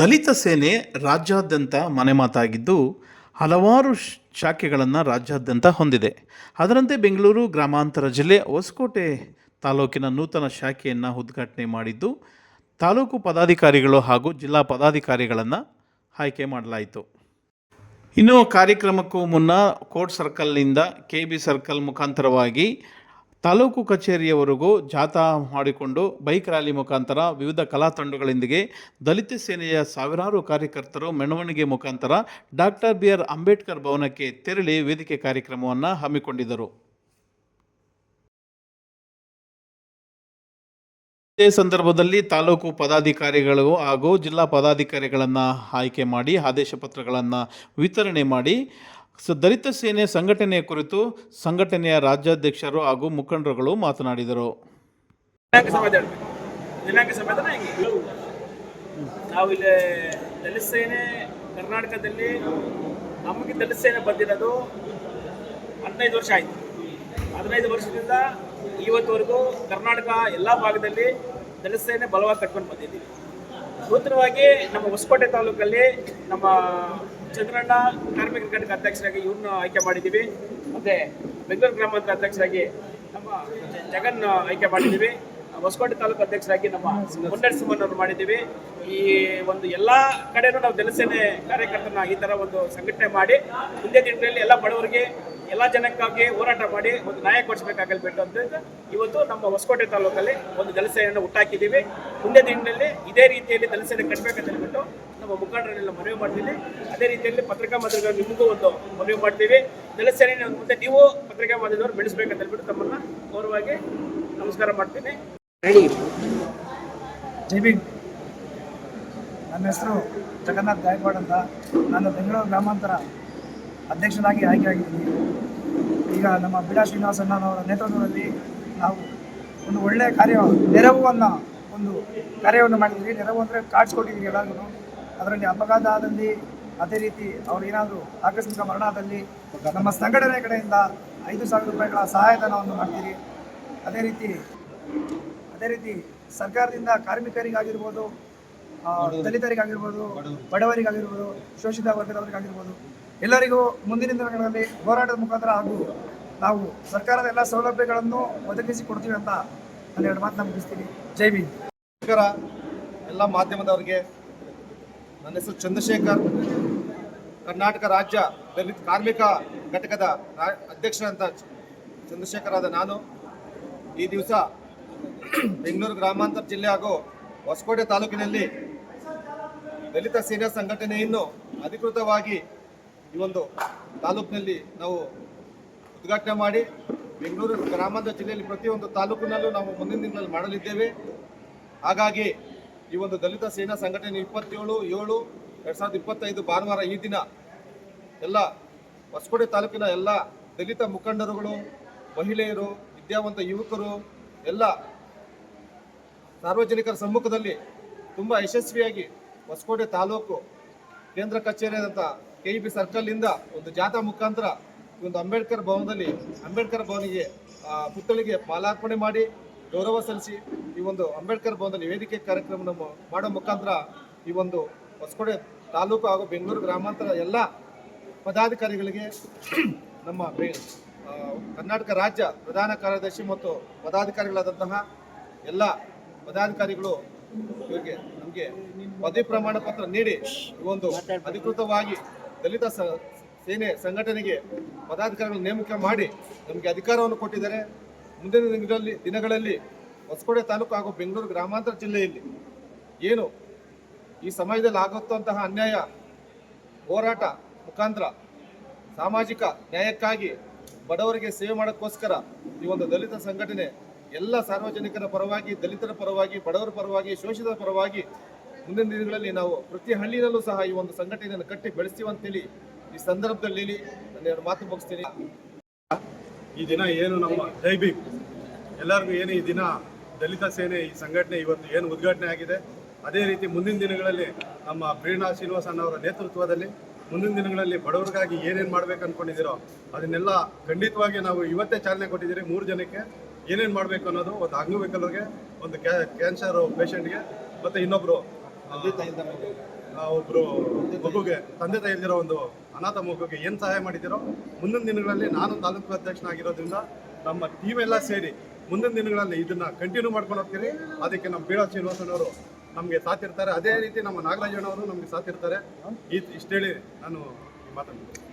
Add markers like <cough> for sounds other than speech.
ದಲಿತ ಸೇನೆ ರಾಜ್ಯಾದ್ಯಂತ ಮನೆ ಮಾತಾಗಿದ್ದು ಹಲವಾರು ಶಾಖೆಗಳನ್ನು ರಾಜ್ಯಾದ್ಯಂತ ಹೊಂದಿದೆ. ಅದರಂತೆ ಬೆಂಗಳೂರು, ಗ್ರಾಮಾಂತರ ಜಿಲ್ಲೆ ಹೊಸಕೋಟೆ ತಾಲೂಕಿನ ನೂತನ ಶಾಖೆಯನ್ನು ಉದ್ಘಾಟನೆ ಮಾಡಿದ್ದು ತಾಲೂಕು ಪದಾಧಿಕಾರಿಗಳು ಹಾಗೂ ಜಿಲ್ಲಾ ಪದಾಧಿಕಾರಿಗಳನ್ನು ಆಯ್ಕೆ ಮಾಡಲಾಯಿತು. ಇನ್ನು ಕಾರ್ಯಕ್ರಮಕ್ಕೂ ಮುನ್ನ ಕೋರ್ಟ್ ಸರ್ಕಲ್ನಿಂದ ಕೆ ಬಿ ಸರ್ಕಲ್ ಮುಖಾಂತರವಾಗಿ ತಾಲೂಕು ಕಚೇರಿಯವರೆಗೂ ಜಾಥಾ ಮಾಡಿಕೊಂಡು ಬೈಕ್ ರ್ಯಾಲಿ ಮುಖಾಂತರ ವಿವಿಧ ಕಲಾ ತಂಡಗಳೊಂದಿಗೆ ದಲಿತ ಸೇನೆಯ ಸಾವಿರಾರು ಕಾರ್ಯಕರ್ತರು ಮೆರವಣಿಗೆ ಮುಖಾಂತರ ಡಾಕ್ಟರ್ ಬಿ ಆರ್ ಅಂಬೇಡ್ಕರ್ ಭವನಕ್ಕೆ ತೆರಳಿ ವೇದಿಕೆ ಕಾರ್ಯಕ್ರಮವನ್ನು ಹಮ್ಮಿಕೊಂಡಿದ್ದರು. ಇದೇ ಸಂದರ್ಭದಲ್ಲಿ ತಾಲೂಕು ಪದಾಧಿಕಾರಿಗಳು ಹಾಗೂ ಜಿಲ್ಲಾ ಪದಾಧಿಕಾರಿಗಳನ್ನು ಆಯ್ಕೆ ಮಾಡಿ ಆದೇಶ ಪತ್ರಗಳನ್ನು ವಿತರಣೆ ಮಾಡಿ ಸ ದಲಿತ ಸೇನೆ ಸಂಘಟನೆಯ ಕುರಿತು ಸಂಘಟನೆಯ ರಾಜ್ಯಾಧ್ಯಕ್ಷರು ಹಾಗೂ ಮುಖಂಡರುಗಳು ಮಾತನಾಡಿದರು ನಾವು ನಾವಿಲ್ಲಿ ದಲಿತ ಸೇನೆ ಕರ್ನಾಟಕದಲ್ಲಿ ನಮಗೆ ದಲಿತ ಸೇನೆ ಬಂದಿರೋದು ಹದಿನೈದು ವರ್ಷ ಆಯಿತು. ಹದಿನೈದು ವರ್ಷದಿಂದ ಇವತ್ತುವರೆಗೂ ಕರ್ನಾಟಕ ಎಲ್ಲ ಭಾಗದಲ್ಲಿ ದಲಿತ ಸೇನೆ ಬಲವಾಗಿ ಕಟ್ಕೊಂಡು ಬಂದಿದ್ದೀವಿ. ನೂತನವಾಗಿ ನಮ್ಮ ಹೊಸಕೋಟೆ ತಾಲೂಕಲ್ಲಿ ನಮ್ಮ ಚಂದ್ರಣ್ಣ ಕಾರ್ಮಿಕ ಘಟಕ ಅಧ್ಯಕ್ಷರಾಗಿ ಇವ್ರನ್ನ ಆಯ್ಕೆ ಮಾಡಿದ್ದೀವಿ. ಮತ್ತೆ ಬೆಂಗಳೂರು ಗ್ರಾಮಾಂತರ ಅಧ್ಯಕ್ಷರಾಗಿ ನಮ್ಮ ಜಗನ್ ಆಯ್ಕೆ ಮಾಡಿದ್ದೀವಿ. ಹೊಸಕೋಟೆ ತಾಲೂಕು ಅಧ್ಯಕ್ಷರಾಗಿ ನಮ್ಮ ಮುನ್ನಡೆ ಅವರು ಮಾಡಿದ್ದೀವಿ. ಈ ಒಂದು ಎಲ್ಲ ಕಡೆನೂ ನಾವು ಜನಸೇನೆ ಕಾರ್ಯಕರ್ತರನ್ನ ಈ ಥರ ಒಂದು ಸಂಘಟನೆ ಮಾಡಿ ಮುಂದೆ ದಿನಗಳಲ್ಲಿ ಎಲ್ಲ ಬಡವರಿಗೆ, ಎಲ್ಲ ಜನಕ್ಕಾಗಿ ಹೋರಾಟ ಮಾಡಿ ಒಂದು ನ್ಯಾಯ ಕೊಡಿಸ್ಬೇಕಾಗಲ್ಬಿಟ್ಟು ಅಂತ ಇವತ್ತು ನಮ್ಮ ಹೊಸಕೋಟೆ ತಾಲೂಕಲ್ಲಿ ಒಂದು ಜಲಸೇನೆಯನ್ನು ಹುಟ್ಟಾಕಿದ್ದೀವಿ. ಮುಂದೆ ದಿನದಲ್ಲಿ ಇದೇ ರೀತಿಯಲ್ಲಿ ಜಲಸೇನೆ ಕಟ್ಟಬೇಕಂತ ಹೇಳ್ಬಿಟ್ಟು ನಮ್ಮ ಮುಖಂಡರನ್ನೆಲ್ಲ ಮನವಿ ಮಾಡ್ತೀವಿ. ಅದೇ ರೀತಿಯಲ್ಲಿ ಪತ್ರಿಕಾ ಮಾಧ್ಯಮಗಳು ನಿಮಗೂ ಒಂದು ಮನವಿ ಮಾಡ್ತೀವಿ. ಜಲಸೇನೆ ಮುಂದೆ ನೀವು ಪತ್ರಿಕಾ ಮಾಧ್ಯಮದವರು ಬೆಳೆಸ್ಬೇಕಂತ ಹೇಳ್ಬಿಟ್ಟು ತಮ್ಮನ್ನ ಗೌರವವಾಗಿ ನಮಸ್ಕಾರ ಮಾಡ್ತೀನಿ. ಭೀಮ್ ನನ್ನ ಹೆಸರು ಜಗನ್ನಾಥ್ ಗಾಯಕ್ವಾಡ್ ಅಂತ. ನಾನು ಬೆಂಗಳೂರು ಗ್ರಾಮಾಂತರ ಅಧ್ಯಕ್ಷನಾಗಿ ಆಯ್ಕೆಯಾಗಿದ್ದೀನಿ. ಈಗ ನಮ್ಮ ಬಿಡಾ ಶ್ರೀನಿವಾಸಣ್ಣನವರ ನೇತೃತ್ವದಲ್ಲಿ ನಾವು ಒಂದು ಒಳ್ಳೆಯ ಕಾರ್ಯ, ನೆರವನ್ನು ಒಂದು ಕಾರ್ಯವನ್ನು ಮಾಡಿದ್ದೀವಿ. ನೆರವು ಅಂದರೆ ಕಾರ್ಡ್ಸ್ ಕೊಟ್ಟಿದ್ದೀವಿ ಎಲ್ಲರಿಗೂ ಅದರಲ್ಲಿ ಅಪಘಾತ ಆದಲ್ಲಿ ಅದೇ ರೀತಿ ಅವ್ರು ಏನಾದರೂ ಆಕಸ್ಮಿಕ ಮರಣ ಆದಲ್ಲಿ ನಮ್ಮ ಸಂಘಟನೆ ಕಡೆಯಿಂದ ಐದು ಸಾವಿರ ರೂಪಾಯಿಗಳ ಸಹಾಯಧನವನ್ನು ಮಾಡ್ತೀರಿ. ಅದೇ ರೀತಿ ಅದೇ ರೀತಿ ಸರ್ಕಾರದಿಂದ ಕಾರ್ಮಿಕರಿಗಾಗಿರ್ಬೋದು ದಲಿತರಿಗಾಗಿರ್ಬೋದು ಬಡವರಿಗಾಗಿರ್ಬೋದು ಶೋಷಿತ ವರ್ಗದವರಿಗಾಗಿರ್ಬೋದು ಎಲ್ಲರಿಗೂ ಮುಂದಿನ ದಿನಗಳಲ್ಲಿ ಹೋರಾಟದ ಮುಖಾಂತರ ಹಾಗೂ ನಾವು ಸರ್ಕಾರದ ಎಲ್ಲ ಸೌಲಭ್ಯಗಳನ್ನು ಒದಗಿಸಿ ಕೊಡ್ತೀವಿ ಅಂತ ನಾನು ಎರಡು ಮಾತನ್ನ ಮುಗಿಸ್ತೀನಿ. ಜೈ ಭೀಮ್. ನಮಸ್ಕಾರ ಎಲ್ಲ ಮಾಧ್ಯಮದವರಿಗೆ ನನ್ನ ಹೆಸರು ಚಂದ್ರಶೇಖರ್. ಕರ್ನಾಟಕ ರಾಜ್ಯ ದಲಿತ ಕಾರ್ಮಿಕ ಘಟಕದ ಅಧ್ಯಕ್ಷರಂತ ಚಂದ್ರಶೇಖರ್ ಆದ ನಾನು. ಈ ದಿವಸ ಬೆಂಗಳೂರು ಗ್ರಾಮಾಂತರ ಜಿಲ್ಲೆ ಹಾಗೂ ಹೊಸಕೋಟೆ ತಾಲೂಕಿನಲ್ಲಿ ದಲಿತ ಸೇನಾ ಸಂಘಟನೆಯನ್ನು ಅಧಿಕೃತವಾಗಿ ಈ ಒಂದು ತಾಲೂಕಿನಲ್ಲಿ ನಾವು ಉದ್ಘಾಟನೆ ಮಾಡಿ ಬೆಂಗಳೂರು ಗ್ರಾಮಾಂತರ ಜಿಲ್ಲೆಯಲ್ಲಿ ಪ್ರತಿಯೊಂದು ತಾಲೂಕಿನಲ್ಲೂ ನಾವು ಮುಂದಿನ ದಿನಗಳಲ್ಲಿ ಮಾಡಲಿದ್ದೇವೆ. ಹಾಗಾಗಿ ಈ ಒಂದು ದಲಿತ ಸೇನಾ ಸಂಘಟನೆ ಇಪ್ಪತ್ತೇಳು, ಏಳು, ಎರಡು ಸಾವಿರದ ಇಪ್ಪತ್ತೈದು ಭಾನುವಾರ ಈ ದಿನ ಎಲ್ಲ ಹೊಸಕೋಟೆ ತಾಲೂಕಿನ ಎಲ್ಲ ದಲಿತ ಮುಖಂಡರುಗಳು, ಮಹಿಳೆಯರು, ವಿದ್ಯಾವಂತ ಯುವಕರು, ಎಲ್ಲ ಸಾರ್ವಜನಿಕರ ಸಮ್ಮುಖದಲ್ಲಿ ತುಂಬ ಯಶಸ್ವಿಯಾಗಿ ಹೊಸಕೋಟೆ ತಾಲೂಕು ಕೇಂದ್ರ ಕಚೇರಿಯಾದಂಥ ಕೆ ಇ ಬಿ ಸರ್ಕಲ್ನಿಂದ ಒಂದು ಜಾಥಾ ಮುಖಾಂತರ ಈ ಒಂದು ಅಂಬೇಡ್ಕರ್ ಭವನದಲ್ಲಿ, ಅಂಬೇಡ್ಕರ್ ಭವನಿಗೆ ಪುತ್ಥಳಿಗೆ ಮಾಲಾರ್ಪಣೆ ಮಾಡಿ ಗೌರವ ಸಲ್ಲಿಸಿ ಈ ಒಂದು ಅಂಬೇಡ್ಕರ್ ಭವನದಲ್ಲಿ ವೇದಿಕೆ ಕಾರ್ಯಕ್ರಮ ಮಾಡೋ ಮುಖಾಂತರ ಈ ಒಂದು ಹೊಸಕೋಟೆ ತಾಲೂಕು ಹಾಗೂ ಬೆಂಗಳೂರು ಗ್ರಾಮಾಂತರ ಎಲ್ಲ ಪದಾಧಿಕಾರಿಗಳಿಗೆ <clears throat> ನಮ್ಮ ಕರ್ನಾಟಕ ರಾಜ್ಯ ಪ್ರಧಾನ ಕಾರ್ಯದರ್ಶಿ ಮತ್ತು ಪದಾಧಿಕಾರಿಗಳಾದಂತಹ ಎಲ್ಲ ಪದಾಧಿಕಾರಿಗಳು ಇವರಿಗೆ ನಮಗೆ ಪದವಿ ಪ್ರಮಾಣ ಪತ್ರ ನೀಡಿ ಈ ಒಂದು ಅಧಿಕೃತವಾಗಿ ದಲಿತ ಸೇನೆ ಸಂಘಟನೆಗೆ ಪದಾಧಿಕಾರಿಗಳನ್ನು ನೇಮಕ ಮಾಡಿ ನಮಗೆ ಅಧಿಕಾರವನ್ನು ಕೊಟ್ಟಿದ್ದಾರೆ. ಮುಂದಿನ ದಿನಗಳಲ್ಲಿ ದಿನಗಳಲ್ಲಿ ಹೊಸಕೋಟೆ ತಾಲೂಕು ಹಾಗೂ ಬೆಂಗಳೂರು ಗ್ರಾಮಾಂತರ ಜಿಲ್ಲೆಯಲ್ಲಿ ಏನು ಈ ಸಮಾಜದಲ್ಲಿ ಆಗುತ್ತಂತಹ ಅನ್ಯಾಯ, ಹೋರಾಟ ಮುಖಾಂತರ ಸಾಮಾಜಿಕ ನ್ಯಾಯಕ್ಕಾಗಿ ಬಡವರಿಗೆ ಸೇವೆ ಮಾಡೋಕ್ಕೋಸ್ಕರ ಈ ಒಂದು ದಲಿತ ಸಂಘಟನೆ ಎಲ್ಲ ಸಾರ್ವಜನಿಕರ ಪರವಾಗಿ, ದಲಿತರ ಪರವಾಗಿ, ಬಡವರ ಪರವಾಗಿ, ಶೋಷಿತರ ಪರವಾಗಿ ಮುಂದಿನ ದಿನಗಳಲ್ಲಿ ನಾವು ಪ್ರತಿ ಹಳ್ಳಿನಲ್ಲೂ ಸಹ ಈ ಒಂದು ಸಂಘಟನೆಯನ್ನು ಕಟ್ಟಿ ಬೆಳೆಸ್ತೀವಿ ಅಂತೇಳಿ ಈ ಸಂದರ್ಭದಲ್ಲಿ ನಾನು ಎರಡು ಮಾತು ಮುಗಿಸ್ತೀನಿ. ಈ ದಿನ ಏನು ನಮ್ಮ ಜೈಬಿ ಎಲ್ಲರಿಗೂ ಏನು ಈ ದಿನ ದಲಿತ ಸೇನೆ ಈ ಸಂಘಟನೆ ಇವತ್ತು ಏನು ಉದ್ಘಾಟನೆ ಆಗಿದೆ. ಅದೇ ರೀತಿ ಮುಂದಿನ ದಿನಗಳಲ್ಲಿ ನಮ್ಮ ಪ್ರೀಣಾ ಶ್ರೀನಿವಾಸ್ ಅವರ ನೇತೃತ್ವದಲ್ಲಿ ಮುಂದಿನ ದಿನಗಳಲ್ಲಿ ಬಡವರಿಗಾಗಿ ಏನೇನು ಮಾಡ್ಬೇಕು ಅನ್ಕೊಂಡಿದ್ದೀರೋ ಅದನ್ನೆಲ್ಲ ಖಂಡಿತವಾಗಿ ನಾವು ಇವತ್ತೇ ಚಾಲನೆ ಕೊಟ್ಟಿದ್ದೀರಿ ಮೂರು ಜನಕ್ಕೆ. ಏನೇನು ಮಾಡಬೇಕು ಅನ್ನೋದು ಒಂದು ಅಂಗವಿಕಲರಿಗೆ ಒಂದು ಕ್ಯಾನ್ಸರ್ ಪೇಷಂಟ್ಗೆ ಮತ್ತು ಇನ್ನೊಬ್ಬರು ಒಬ್ಬರು ಒಬ್ರು ಮಗುಗೆ ತಂದೆ ತಾಯಿಲ್ದಿರೋ ಒಂದು ಅನಾಥ ಮಗುಗೆ ಏನು ಸಹಾಯ ಮಾಡಿದ್ದೀರೋ ಮುಂದಿನ ದಿನಗಳಲ್ಲಿ ನಾನು ತಾಲೂಕು ಅಧ್ಯಕ್ಷನಾಗಿರೋದ್ರಿಂದ ನಮ್ಮ ಟೀಮ್ ಎಲ್ಲ ಸೇರಿ ಮುಂದಿನ ದಿನಗಳಲ್ಲಿ ಇದನ್ನ ಕಂಟಿನ್ಯೂ ಮಾಡ್ಕೊಂಡು ಹೋಗ್ತೀರಿ. ಅದಕ್ಕೆ ನಮ್ಮ ಬೀಳಾ ಶ್ರೀನಿವಾಸನವರು ನಮಗೆ ಸಾತಿರ್ತಾರೆ ಅದೇ ರೀತಿ ನಮ್ಮ ನಾಗರಾಜಣ್ಣವರು ನಮಗೆ ಸಾತಿರ್ತಾರೆ ಇರ್ತಾರೆ. ಇಷ್ಟು ಇಷ್ಟೇಳಿ ನಾನು ಮಾತಾಡ್ತೀನಿ